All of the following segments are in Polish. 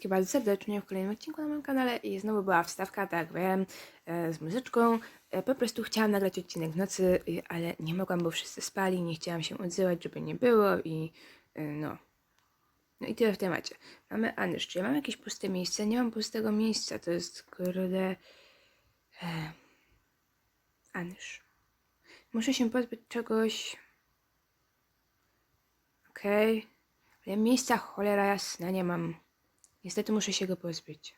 wszystkich bardzo serdecznie w kolejnym odcinku na moim kanale i znowu była wstawka, tak wiem, e, z muzyczką. E, po prostu chciałam nagrać odcinek w nocy, ale nie mogłam, bo wszyscy spali, nie chciałam się odzywać, żeby nie było i y, no. No i tyle w temacie. Mamy Anysz, czy ja mam jakieś puste miejsce? Nie mam pustego miejsca, to jest kurde... E, Anysz. Muszę się pozbyć czegoś... Okej. Ale miejsca cholera jasna nie mam. Niestety muszę się go pozbyć.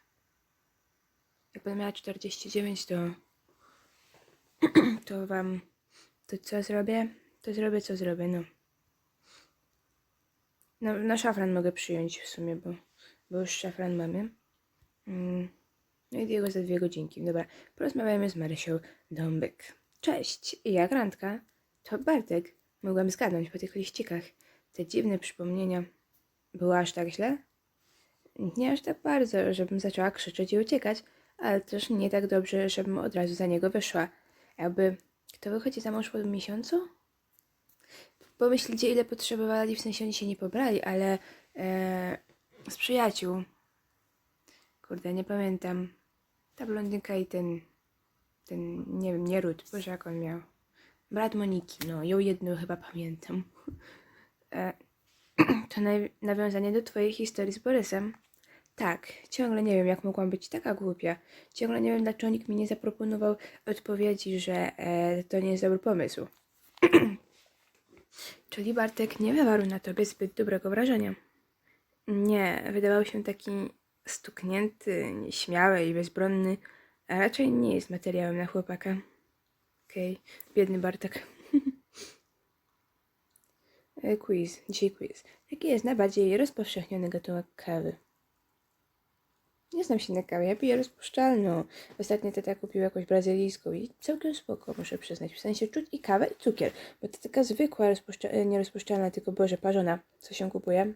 Jak będę miała 49, to. To wam. To co zrobię? To zrobię, co zrobię, no. Na, na szafran mogę przyjąć w sumie, bo, bo już szafran mamy. Mm. No i jego za dwie godzinki. Dobra, porozmawiajmy z Marysią Dąbyk. Cześć, jak randka? To Bartek. Mogłam zgadnąć po tych liścikach. Te dziwne przypomnienia. Było aż tak źle? Nie aż tak bardzo, żebym zaczęła krzyczeć i uciekać, ale też nie tak dobrze, żebym od razu za niego wyszła. Jakby, kto wychodzi za mąż po miesiącu? Pomyślcie, ile potrzebowali, w sensie oni się nie pobrali, ale e, z przyjaciół. Kurde, nie pamiętam. Ta blondynka i ten, ten, nie wiem, nie Rut, boże jak on miał. Brat Moniki, no, ją jedną chyba pamiętam. E, to nawiązanie do twojej historii z Borysem. Tak, ciągle nie wiem, jak mogłam być taka głupia. Ciągle nie wiem, dlaczego nikt mi nie zaproponował odpowiedzi, że e, to nie jest dobry pomysł. Czyli Bartek nie wywarł na tobie zbyt dobrego wrażenia. Nie, wydawał się taki stuknięty, nieśmiały i bezbronny, a raczej nie jest materiałem na chłopaka. Okej, biedny Bartek. E, Quiz, dzisiaj quiz. Jaki jest najbardziej rozpowszechniony gatunek kawy? Nie znam się na kawie, ja piję rozpuszczalną. Ostatnio tata kupił jakąś brazylijską i całkiem spoko, muszę przyznać. W sensie czuć i kawę i cukier, bo to taka zwykła, rozpuszcza- e, nie rozpuszczalna, tylko Boże, parzona, co się kupuje.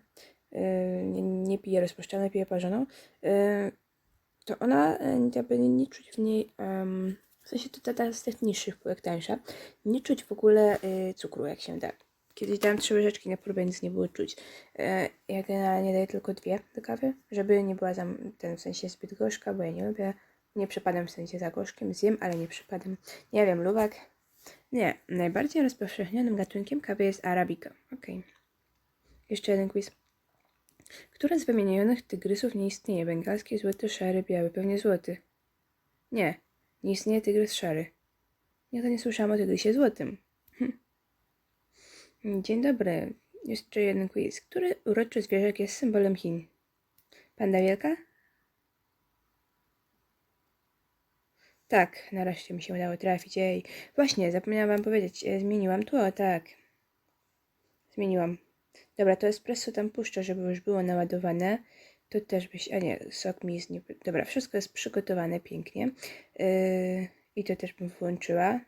Yy, nie, nie piję rozpuszczalną, piję parzoną. Yy, to ona, jakby nie, nie czuć w niej, w sensie to tata z tych niższych półek tańsza, nie czuć w ogóle cukru, jak się da. Kiedyś dałam trzy łyżeczki na próbę, nic nie było czuć. E, ja generalnie daję tylko dwie do kawy, żeby nie była za, ten w sensie zbyt gorzka, bo ja nie lubię. Nie przypadam w sensie za gorzkiem, zjem, ale nie przypadam. Nie wiem, luwak. Nie, najbardziej rozpowszechnionym gatunkiem kawy jest arabika. Okej. Jeszcze jeden quiz. Które z wymienionych tygrysów nie istnieje? Bengalski, złoty, szary, biały. Pewnie złoty. Nie, nie istnieje tygrys szary. Nigdy nie słyszałam o tygrysie złotym. Dzień dobry. Jeszcze jeden quiz. Który uroczy zwierzak jest symbolem Chin? Panda wielka? Tak, nareszcie mi się udało trafić. Ej, właśnie, zapomniałam wam powiedzieć. e, Zmieniłam tło, tak. Zmieniłam. Dobra, to espresso tam puszczę, żeby już było naładowane. To też byś... A nie, sok mi jest nie... Dobra, wszystko jest przygotowane pięknie. Yy, I to też bym włączyła,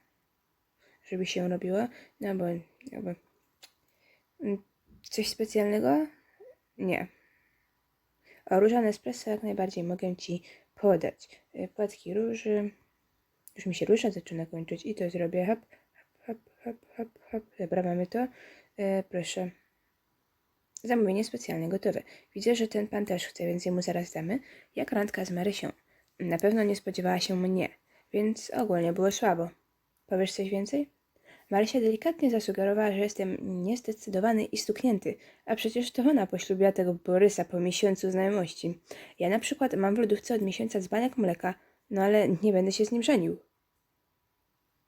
żeby się robiło. No bo jakby... Mm, Coś specjalnego? Nie. O różane espresso jak najbardziej mogę Ci podać. Y, Płatki róży. Już mi się róża zaczyna kończyć i to zrobię. Hop, hop, hop, hop, hop. Dobra, mamy to. E, proszę. Zamówienie specjalne, gotowe. Widzę, że ten pan też chce, więc jemu zaraz damy. Jak randka z Marysią. Na pewno nie spodziewała się mnie, więc ogólnie było słabo. Powiesz coś więcej? Marysia delikatnie zasugerowała, że jestem niezdecydowany i stuknięty, a przecież to ona poślubiła tego Borysa po miesiącu znajomości. Ja na przykład mam w lodówce od miesiąca dzbanek mleka, no ale nie będę się z nim żenił.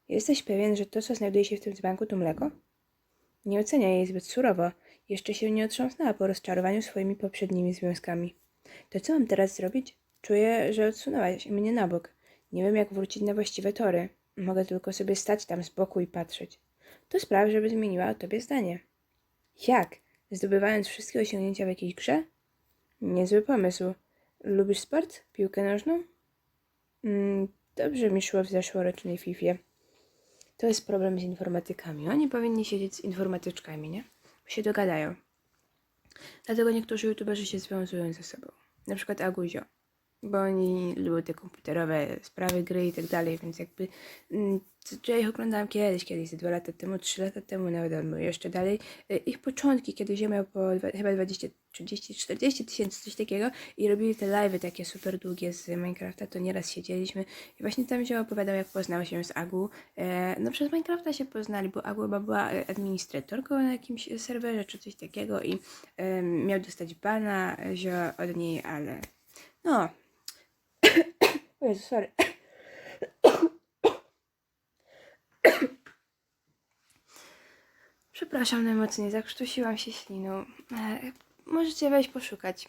Jesteś pewien, że to, co znajduje się w tym dzbanku, to mleko? Nie oceniaj jej zbyt surowo. Jeszcze się nie otrząsnęła po rozczarowaniu swoimi poprzednimi związkami. To co mam teraz zrobić? Czuję, że odsunęłaś mnie na bok. Nie wiem, jak wrócić na właściwe tory. Mogę tylko sobie stać tam z boku i patrzeć. To spraw, żeby zmieniła o tobie zdanie. Jak? Zdobywając wszystkie osiągnięcia w jakiejś grze? Niezły pomysł. Lubisz sport? Piłkę nożną? Mm, dobrze mi szło w zeszłorocznej Fifie. To jest problem z informatykami. Oni powinni siedzieć z informatyczkami, nie? Bo się dogadają. Dlatego niektórzy youtuberzy się związują ze sobą. Na przykład Aguzio. Bo oni lubią te komputerowe sprawy, gry i tak dalej, więc jakby mm, ja ich oglądałam kiedyś, kiedyś, dwa lata temu, trzy lata temu, nawet albo jeszcze dalej. Y, Ich początki, kiedy Ziemia miał po dwa- chyba 20, 30, 40 tysięcy, coś takiego i robili te live'y takie super długie z Minecrafta, to nieraz siedzieliśmy i właśnie tam się opowiadał, jak poznał się z Agu. E, No przez Minecrafta się poznali, bo Agu chyba była e, administratorką na jakimś serwerze czy coś takiego i miał dostać bana e, zio od niej, ale no. O Jezu, sorry. Przepraszam najmocniej, zakrztusiłam się śliną. E, możecie wejść poszukać.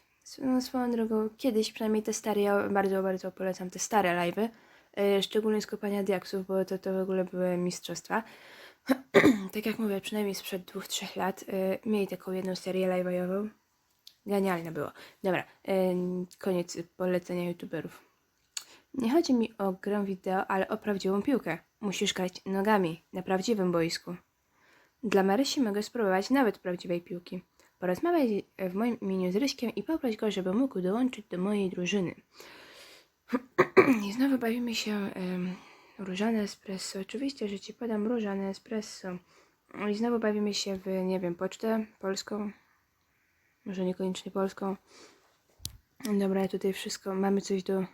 Swoją drogą, kiedyś przynajmniej te stare, ja bardzo, bardzo polecam te stare live'y, e, szczególnie z kopania diaksów, bo to, to w ogóle były mistrzostwa. tak jak mówię, przynajmniej sprzed dwóch, trzech lat e, mieli taką jedną serię live'ową. Genialne było. Dobra, koniec polecenia youtuberów. Nie chodzi mi o grę wideo, ale o prawdziwą piłkę. Musisz grać nogami, na prawdziwym boisku. Dla Marysi mogę spróbować nawet prawdziwej piłki. Porozmawiaj w moim imieniu z Ryśkiem i poproś go, żeby mógł dołączyć do mojej drużyny. I znowu bawimy się um, różane espresso. Oczywiście, że ci podam różane espresso. I znowu bawimy się w, nie wiem, pocztę polską. Może niekoniecznie polską. Dobra, tutaj wszystko. Mamy coś do...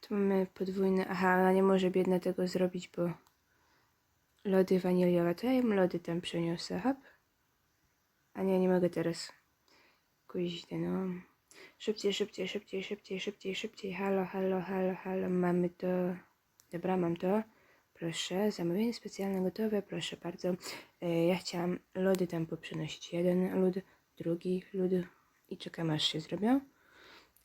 Tu mamy podwójne... Aha, ona nie może biedna tego zrobić, bo... Lody waniliowe. To ja im lody tam przeniosę, hop. A nie, nie mogę teraz. Kuźdy, no. Szybciej, szybciej, szybciej, szybciej, szybciej, szybciej. Halo, halo, halo, halo. Mamy to. Dobra, mam to. Proszę, zamówienie specjalne gotowe, proszę bardzo. E, ja chciałam lody tam poprzenosić. Jeden lód, drugi lód i czekam aż się zrobią.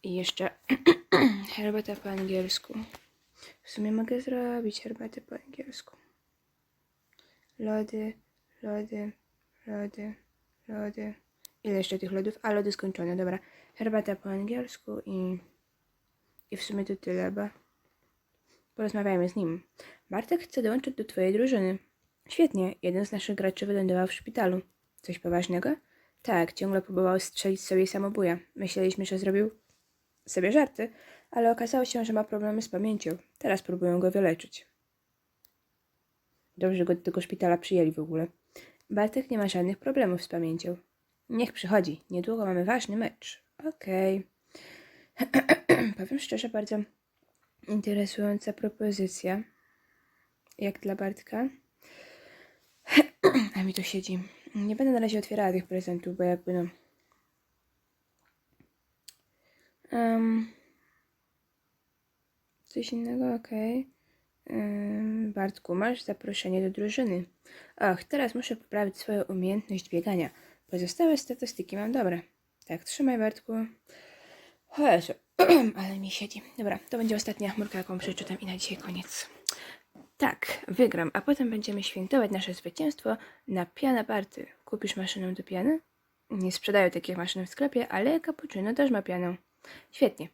I jeszcze herbata po angielsku. W sumie mogę zrobić herbatę po angielsku. Lody, lody, lody, lody. Ile jeszcze tych lodów? A, lody skończone, dobra. Herbata po angielsku i... I w sumie to tyle, bo... Porozmawiajmy z nim. Bartek chce dołączyć do twojej drużyny. Świetnie, jeden z naszych graczy wylądował w szpitalu. Coś poważnego? Tak, ciągle próbował strzelić sobie samobuja. Myśleliśmy, że zrobił sobie żarty, ale okazało się, że ma problemy z pamięcią. Teraz próbują go wyleczyć. Dobrze, go do tego szpitala przyjęli w ogóle. Bartek nie ma żadnych problemów z pamięcią. Niech przychodzi. Niedługo mamy ważny mecz. Okej. Powiem szczerze, bardzo interesująca propozycja. Jak dla Bartka. A mi to siedzi. Nie będę na razie otwierała tych prezentów, bo jakby no... Em, coś innego, okej. Ym, Bartku, masz zaproszenie do drużyny. Och, teraz muszę poprawić swoją umiejętność biegania. Pozostałe statystyki mam dobre. Tak, trzymaj Bartku. O ale mi siedzi. Dobra, to będzie ostatnia chmurka, jaką przeczytam i na dzisiaj koniec. Tak, wygram, a potem będziemy świętować nasze zwycięstwo na piana party. Kupisz maszynę do piany? Nie sprzedają takich maszyn w sklepie, ale cappuccino też ma pianę. Świetnie,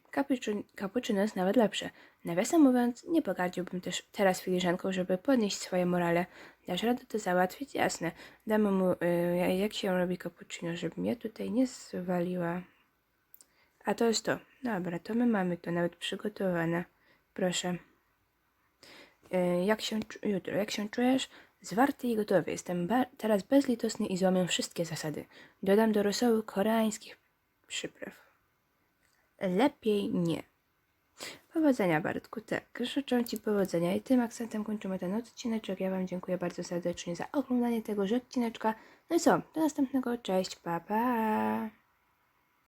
cappuccino jest nawet lepsze. Nawiasem mówiąc, nie pogardziłbym też teraz filiżanką, żeby podnieść swoje morale. Dasz radę to załatwić? Jasne. Damy mu, y, jak się robi cappuccino, żebym ja tutaj nie zwaliła. A to jest to. Dobra, to my mamy to nawet przygotowane. Proszę. Y, jak się, jutro, jak się czujesz? Zwarty i gotowy. Jestem teraz bezlitosny i złamię wszystkie zasady. Dodam do rosołu koreańskich przypraw. Lepiej nie. Powodzenia Bartku, tak. Życzę Ci powodzenia i tym akcentem kończymy ten odcineczek. Ja Wam dziękuję bardzo serdecznie za oglądanie tegoż odcineczka. No i co? Do następnego. Cześć, pa pa!